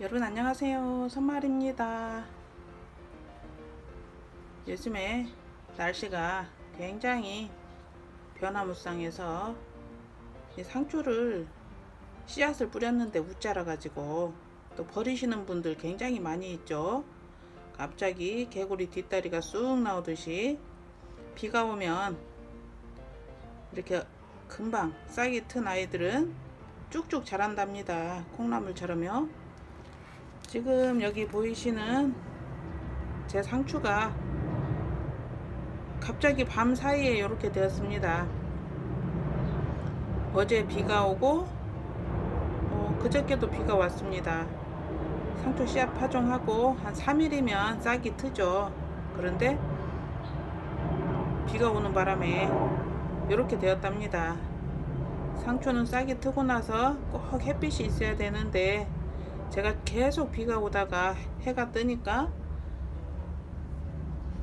여러분 안녕하세요. 선말입니다. 요즘에 날씨가 굉장히 변화무쌍해서 이 상추를 씨앗을 뿌렸는데 웃자라 가지고 또 버리시는 분들 굉장히 많이 있죠. 갑자기 개구리 뒷다리가 쑥 나오듯이 비가 오면 이렇게 금방 싹이 튼 아이들은 쭉쭉 자란답니다. 콩나물처럼요. 지금 여기 보이시는 제 상추가 갑자기 밤 사이에 이렇게 되었습니다. 어제 비가 오고 어, 그저께도 비가 왔습니다. 상추 씨앗 파종하고 한 3일이면 싹이 트죠. 그런데 비가 오는 바람에 이렇게 되었답니다. 상추는 싹이 트고 나서 꼭 햇빛이 있어야 되는데 제가 계속 비가 오다가 해가 뜨니까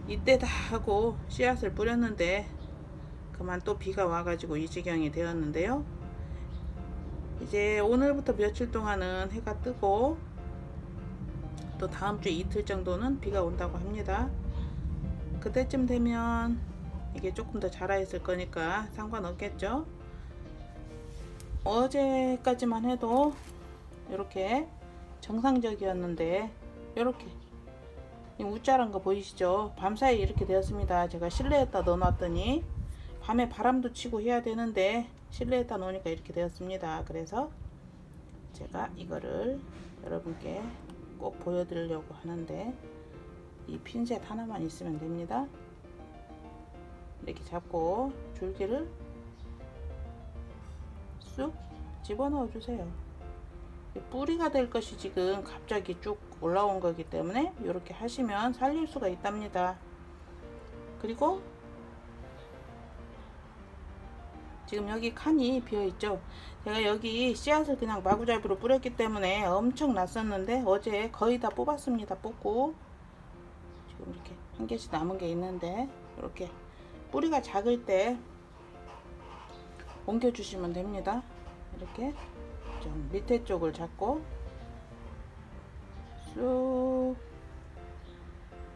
이때다 하고 씨앗을 뿌렸는데 그만 또 비가 와가지고 이 지경이 되었는데요. 이제 오늘부터 며칠 동안은 해가 뜨고 또 다음 주 이틀 정도는 비가 온다고 합니다. 그때쯤 되면 이게 조금 더 자라 있을 거니까 상관없겠죠. 어제까지만 해도 이렇게 정상적이었는데 이렇게 이 우짜란 거 보이시죠? 밤사이 이렇게 되었습니다. 제가 실내에다 넣어놨더니 밤에 바람도 치고 해야 되는데 실내에다 놓으니까 이렇게 되었습니다. 그래서 제가 이거를 여러분께 꼭 보여드리려고 하는데 이 핀셋 하나만 있으면 됩니다. 이렇게 잡고 줄기를 쑥 집어넣어 주세요. 뿌리가 될 것이 지금 갑자기 쭉 올라온 거기 때문에 이렇게 하시면 살릴 수가 있답니다. 그리고 지금 여기 칸이 비어 있죠. 제가 여기 씨앗을 그냥 마구잡이로 뿌렸기 때문에 엄청 났었는데 어제 거의 다 뽑았습니다. 뽑고 지금 이렇게 한 개씩 남은 게 있는데 이렇게 뿌리가 작을 때 옮겨 주시면 됩니다. 이렇게 좀 밑에 쪽을 잡고 쑥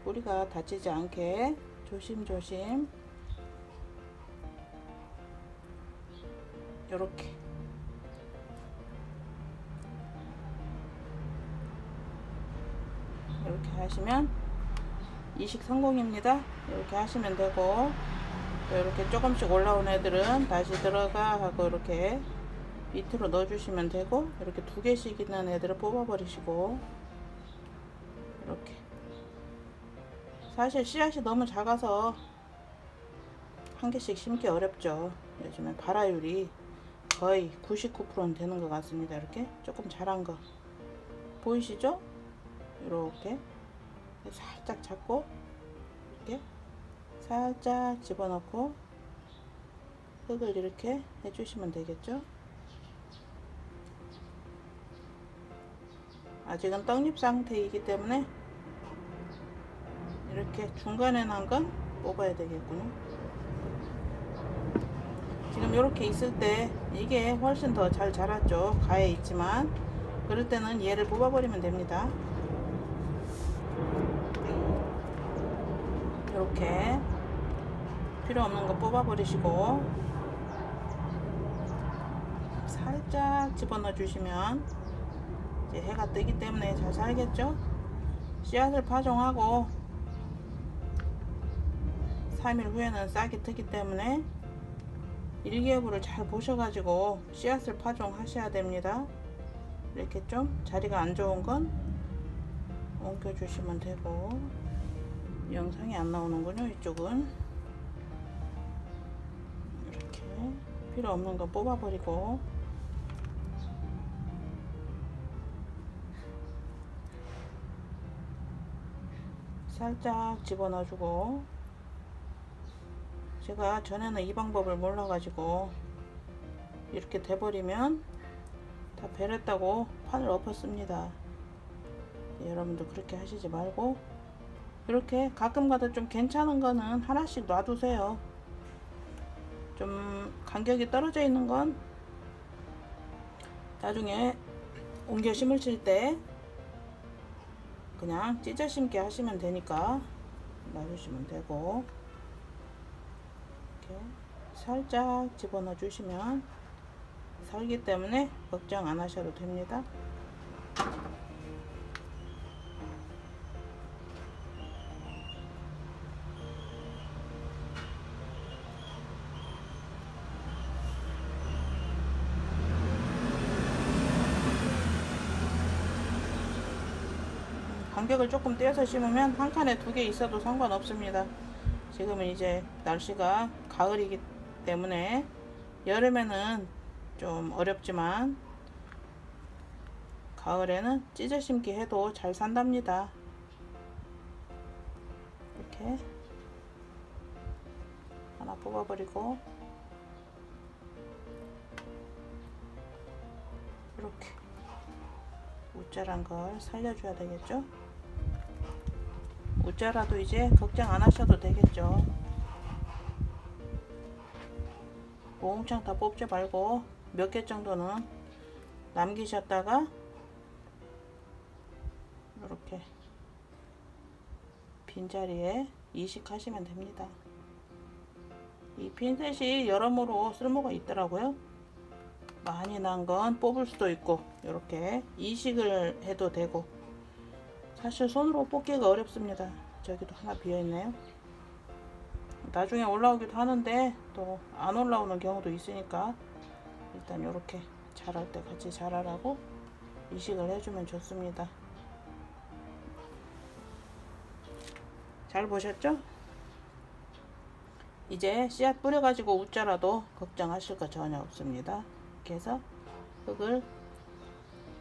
뿌리가 다치지 않게 조심조심 이렇게 이렇게 하시면 이식 성공입니다. 이렇게 하시면 되고 또 이렇게 조금씩 올라온 애들은 다시 들어가 하고 이렇게 밑으로 넣어주시면 되고 이렇게 두 개씩 있는 애들을 뽑아버리시고 이렇게. 사실 씨앗이 너무 작아서 한 개씩 심기 어렵죠. 요즘에 발화율이 거의 99%는 되는 것 같습니다 이렇게. 조금 자란 거. 보이시죠? 이렇게. 살짝 잡고 이렇게 살짝 집어넣고 흙을 이렇게 해주시면 되겠죠 아직은 떡잎 상태이기 때문에 이렇게 중간에 난 건 뽑아야 되겠군요. 지금 이렇게 있을 때 이게 훨씬 더 잘 자랐죠. 가에 있지만 그럴 때는 얘를 뽑아버리면 됩니다. 이렇게 필요 없는 거 뽑아버리시고 살짝 집어넣어 주시면 이제 해가 뜨기 때문에 잘 살겠죠? 씨앗을 파종하고 3일 후에는 싹이 트기 때문에 일기예보를 잘 보셔가지고 씨앗을 파종하셔야 됩니다. 이렇게 좀 자리가 안 좋은 건 옮겨주시면 되고 영상이 안 나오는군요. 이쪽은 이렇게 필요 없는 거 뽑아버리고 살짝 집어넣어주고 제가 전에는 이 방법을 몰라가지고 이렇게 돼버리면 다 베렸다고 판을 엎었습니다. 예, 여러분도 그렇게 하시지 말고 이렇게 가끔가다 좀 괜찮은 거는 하나씩 놔두세요. 좀 간격이 떨어져 있는 건 나중에 옮겨 심을 칠 때 그냥 찢어 심게 하시면 되니까 놔주시면 되고 이렇게 살짝 집어넣어 주시면 살기 때문에 걱정 안 하셔도 됩니다. 간격을 조금 떼어서 심으면 한 칸에 두 개 있어도 상관없습니다. 지금은 이제 날씨가 가을이기 때문에 여름에는 좀 어렵지만 가을에는 찢어 심기 해도 잘 산답니다. 이렇게 하나 뽑아버리고 이렇게 우짜란 걸 살려줘야 되겠죠? 우짜라도 이제 걱정 안 하셔도 되겠죠? 몽창 다 뽑지 말고 몇 개 정도는 남기셨다가 이렇게 빈자리에 이식하시면 됩니다. 이 핀셋이 여러모로 쓸모가 있더라고요. 많이 난 건 뽑을 수도 있고 이렇게 이식을 해도 되고 사실 손으로 뽑기가 어렵습니다. 저기도 하나 비어 있네요. 나중에 올라오기도 하는데 또 안 올라오는 경우도 있으니까 일단 이렇게 자랄 때 같이 자라라고 이식을 해주면 좋습니다. 잘 보셨죠? 이제 씨앗 뿌려가지고 웃자라도 걱정하실 거 전혀 없습니다. 이렇게 해서 흙을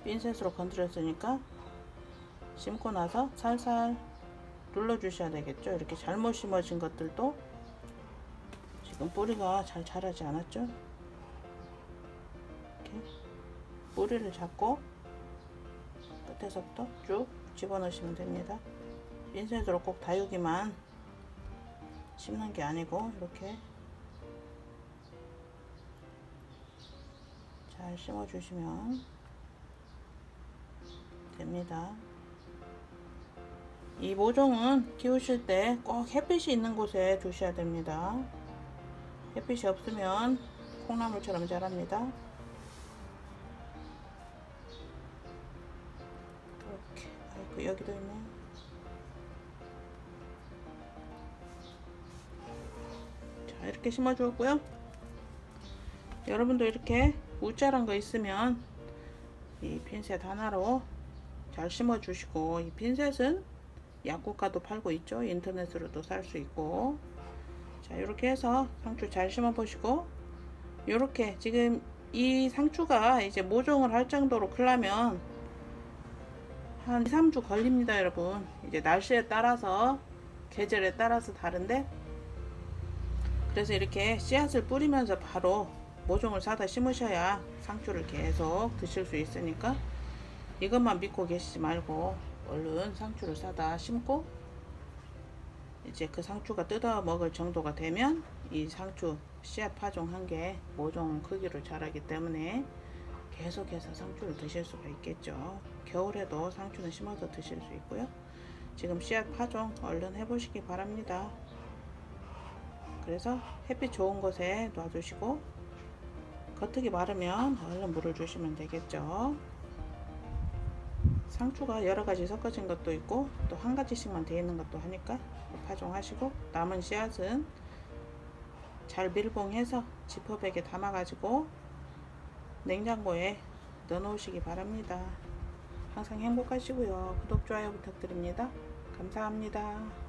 핀셋으로 건드렸으니까 심고 나서 살살 눌러 주셔야 되겠죠. 이렇게 잘못 심어진 것들도 지금 뿌리가 잘 자라지 않았죠. 이렇게 뿌리를 잡고 끝에서부터 쭉 집어넣으시면 됩니다. 핀셋으로 꼭 다육이만 심는 게 아니고 이렇게 잘 심어 주시면 됩니다. 이 모종은 키우실 때 꼭 햇빛이 있는 곳에 두셔야 됩니다. 햇빛이 없으면 콩나물처럼 자랍니다. 이렇게 아이고 여기도 있네. 자 이렇게 심어 주었고요. 여러분도 이렇게 우짜란 거 있으면 이 핀셋 하나로 잘 심어 주시고 이 핀셋은 약국가도 팔고 있죠. 인터넷으로도 살 수 있고. 자 이렇게 해서 상추 잘 심어 보시고. 이렇게 지금 이 상추가 이제 모종을 할 정도로 크려면 한 2, 3주 걸립니다 여러분. 이제 날씨에 따라서 계절에 따라서 다른데. 그래서 이렇게 씨앗을 뿌리면서 바로 모종을 사다 심으셔야 상추를 계속 드실 수 있으니까 이것만 믿고 계시지 말고 얼른 상추를 사다 심고 이제 그 상추가 뜯어 먹을 정도가 되면 이 상추 씨앗 파종 한 개 모종 크기로 자라기 때문에 계속해서 상추를 드실 수가 있겠죠. 겨울에도 상추는 심어서 드실 수 있고요. 지금 씨앗 파종 얼른 해보시기 바랍니다. 그래서 햇빛 좋은 곳에 놔두시고 겉흙이 마르면 얼른 물을 주시면 되겠죠. 상추가 여러 가지 섞어진 것도 있고 또 한 가지씩만 되어 있는 것도 하니까 파종하시고 남은 씨앗은 잘 밀봉해서 지퍼백에 담아 가지고 냉장고에 넣어 놓으시기 바랍니다. 항상 행복하시고요. 구독, 좋아요 부탁드립니다. 감사합니다.